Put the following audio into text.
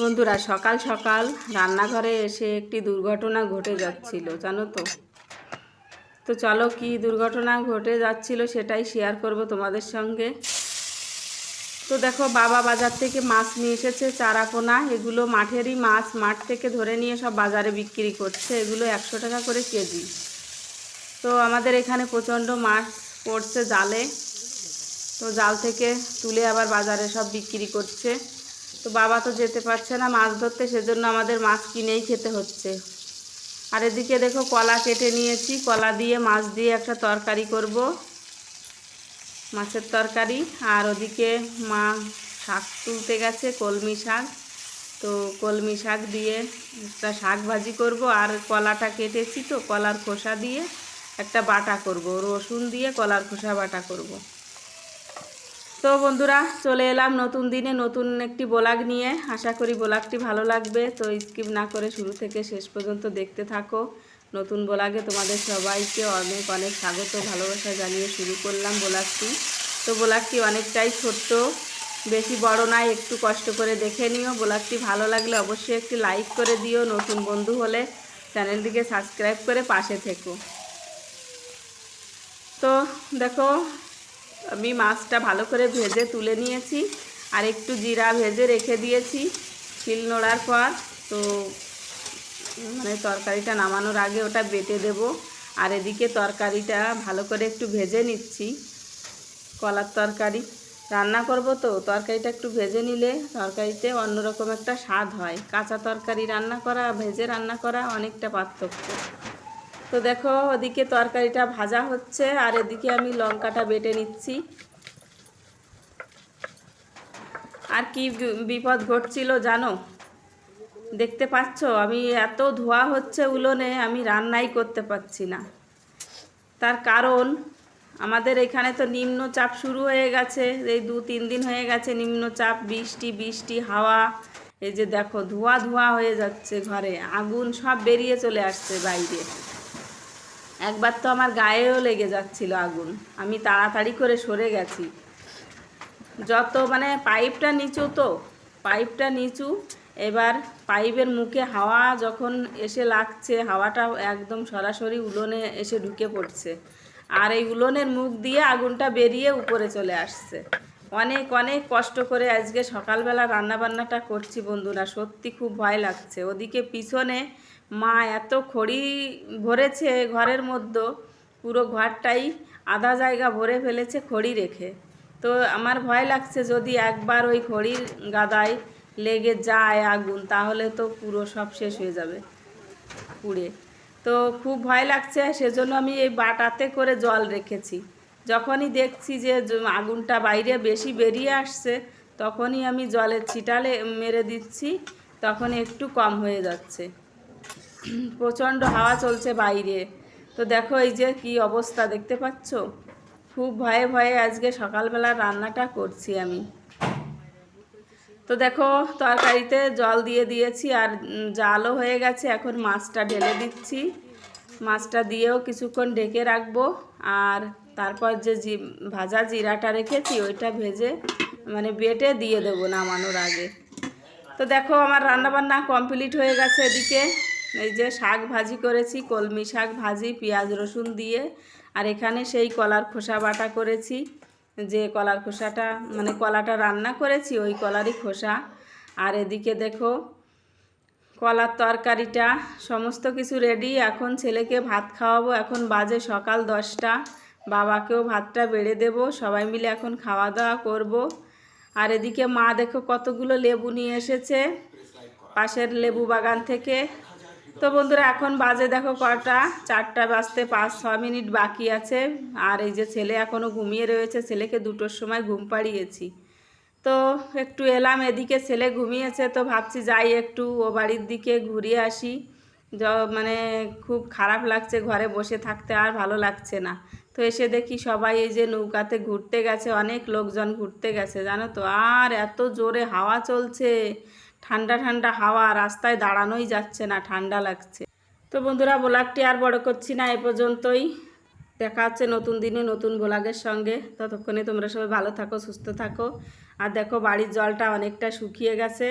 বন্ধুরা, সকাল সকাল রান্নাঘরে এসে একটি দুর্ঘটনা ঘটে যাচ্ছিল, জানো তো। তো চলো কি দুর্ঘটনা ঘটে যাচ্ছিল সেটাই শেয়ার করব তোমাদের সঙ্গে। তো দেখো, বাবা বাজার থেকে মাছ নিয়ে এসেছে চারাপোনা। এগুলো মাঠেরই মাছ, মাঠ থেকে ধরে নিয়ে সব বাজারে বিক্রি করছে। এগুলো একশো টাকা করে কেজি। তো আমাদের এখানে প্রচণ্ড মাছ পড়ছে জালে। তো জাল থেকে তুলে আবার বাজারে সব বিক্রি করছে। তো বাবা তো যেতে পারছে না, মাছ ধরতে, সেজন্য আমাদের মাছ কিনেই খেতে হচ্ছে। আর এদিকে দেখো কলা কেটে নিয়েছি, কলা দিয়ে, মাছ দিয়ে একটা তরকারি করব। মাছের তরকারি, আর ওদিকে মা শাক তুলতে গেছে, কলমি শাক। তো কলমি শাক দিয়ে একটা শাক ভাজি করব, আর কলাটা কেটেছি তো, কলার খোসা দিয়ে একটা বাটা করব। রসুন দিয়ে কলার খোসা বাটা করব। তো বন্ধুরা, চলে এলাম নতুন দিনে, নতুন একটি ব্লগ নিয়ে। আশা করি ব্লগটি ভালো লাগবে, তো স্কিপ না করে শুরু থেকে শেষ পর্যন্ত দেখতে থাকো। নতুন ব্লগে তোমাদের সবাইকে অনেক অনেক স্বাগত, ভালোবাসা জানিয়ে শুরু করলাম ব্লগটি। তো ব্লগটি অনেকটাই ছোট্ট, বেশি বড় নয় একটু কষ্ট করে দেখে নিও। ব্লগটি ভালো লাগলে অবশ্যই একটি লাইক করে দিও নতুন বন্ধু হলে। চ্যানেলটিকে সাবস্ক্রাইব করে পাশে থেকো। তো দেখো আমি মাছটা ভালো করে ভেজে তুলে নিয়েছি। আর একটু জিরা ভেজে রেখে দিয়েছি শিল নোড়ার পর। তো মানে তরকারিটা নামানোর আগে ওটা বেটে দেব। আর এদিকে তরকারিটা ভালো করে একটু ভেজে নিচ্ছি, কলার তরকারি। রান্না করব তো, তরকারিটা একটু ভেজে নিলে তরকারিতে অন্যরকম একটা স্বাদ হয়। কাঁচা তরকারি রান্না করা, ভেজে রান্না করা অনেকটা পার্থক্য। তো দেখো, ওদিকে তরকারিটা ভাজা হচ্ছে, আর এদিকে আমি লঙ্কাটা বেটে নিচ্ছি। আর কি বিপদ ঘটছিল জানো? দেখতে পাচ্ছ? আমি এত ধোয়া হচ্ছে উলোনে, আমি রান্নাই করতে পারছি না। তার কারণ, আমাদের এখানে তো নিম্নচাপ শুরু হয়ে গেছে, এই দু তিন দিন হয়ে গেছে নিম্নচাপ, বৃষ্টি বৃষ্টি, হাওয়া। এই যে দেখো, ধোঁয়া ধোঁয়া হয়ে যাচ্ছে ঘরে, আগুন সব বেরিয়ে চলে আসছে বাইরে। একবার তো আমার গায়েও লেগে যাচ্ছিল আগুন। আমি তাড়াতাড়ি করে সরে গেছি। যত মানে পাইপটা নিচু তো, পাইপটা নিচু, এবার পাইপের মুখে হাওয়া যখন এসে লাগছে, হাওয়াটা একদম সরাসরি উলোনে এসে ঢুকে পড়ছে। আর এই উলোনের মুখ দিয়ে আগুনটা বেরিয়ে উপরে চলে আসছে। অনেক অনেক কষ্ট করে আজকে সকালবেলা রান্নাবান্নাটা করছি বন্ধুরা, সত্যি খুব ভয় লাগছে। ওদিকে পিছনে মা এত খড়ি ভরেছে ঘরের মধ্যে, পুরো ঘরটাই আধা জায়গা ভরে ফেলেছে খড়ি রেখে। তো আমার ভয় লাগছে যদি একবার ওই খড়ির গাদায় লেগে যায় আগুন, তাহলে তো পুরো সব শেষ হয়ে যাবে পুড়ে। তো খুব ভয় লাগছে, সেজন্য আমি এই বাটাতে করে জল রেখেছি। যখনই দেখছি যে আগুনটা বাইরে বেশি বেরিয়ে আসছে, তখনই আমি জলের ছিটালে মেরে দিচ্ছি, তখন একটু কম হয়ে যাচ্ছে। প্রচণ্ড হাওয়া চলছে বাইরে। তো দেখো এই যে কি অবস্থা, দেখতে পাচ্ছ? খুব ভয়ে ভয়ে আজকে সকালবেলা রান্নাটা করছি আমি। তো দেখো, তরকারিতে জল দিয়ে দিয়েছি আর জালও হয়ে গেছে। এখন মাছটা ঢেলে দিচ্ছি। মাছটা দিয়েও কিছুক্ষণ ঢেকে রাখব। আর তারপর যে জি, ভাজা জিরাটা রেখেছি, ওইটা ভেজে মানে বেটে দিয়ে দেবো নামানোর আগে। তো দেখো, আমার রান্নাবান্না কমপ্লিট হয়ে গেছে এদিকে। এই যে শাক ভাজি করেছি, কলমি শাক ভাজি, পেঁয়াজ রসুন দিয়ে। আর এখানে সেই কলার খোসা বাটা করেছি। যে কলার খোসাটা মানে কলাটা রান্না করেছি, ওই কলারই খোসা। আর এদিকে দেখো, কলার তরকারিটা, সমস্ত কিছু রেডি এখন ছেলেকে ভাত খাওয়াবো, এখন বাজে সকাল দশটা। বাবাকেও ভাতটা বেড়ে দেব, সবাই মিলে এখন খাওয়া দাওয়া করব। আর এদিকে মা দেখো কতগুলো লেবু নিয়ে এসেছে। পাশের লেবু বাগান থেকে তো বন্ধুরা, এখন বাজে দেখো কটা? চারটা বাজতে পাঁচ, ছ মিনিট বাকি আছে। আর এই যে ছেলে এখনও ঘুমিয়ে রয়েছে, ছেলেকে দুটোর সময় ঘুম পাড়িয়েছি। তো একটু এলাম, এদিকে ছেলে ঘুমিয়েছে, তো ভাবছি যাই একটু ও বাড়ির দিকে ঘুরিয়ে আসি। মানে খুব খারাপ লাগছে, ঘরে বসে থাকতে আর ভালো লাগছে না। তো এসে দেখি সবাই এই যে নৌকাতে ঘুরতে গেছে, অনেক লোকজন ঘুরতে গেছে, জানো তো? আর এত জোরে হাওয়া চলছে। ঠান্ডা ঠান্ডা হাওয়া রাস্তায় দাঁড়ানোই যাচ্ছে না, ঠান্ডা লাগছে। তো বন্ধুরা, ব্লগটি আর বড় করছি না, এ পর্যন্তই। দেখা হচ্ছে নতুন দিনে নতুন ব্লগের সঙ্গে। ততক্ষণে তোমরা সবাই ভালো থাকো, সুস্থ থাকো। আর দেখো, বাড়ির জলটা অনেকটা শুকিয়ে গেছে।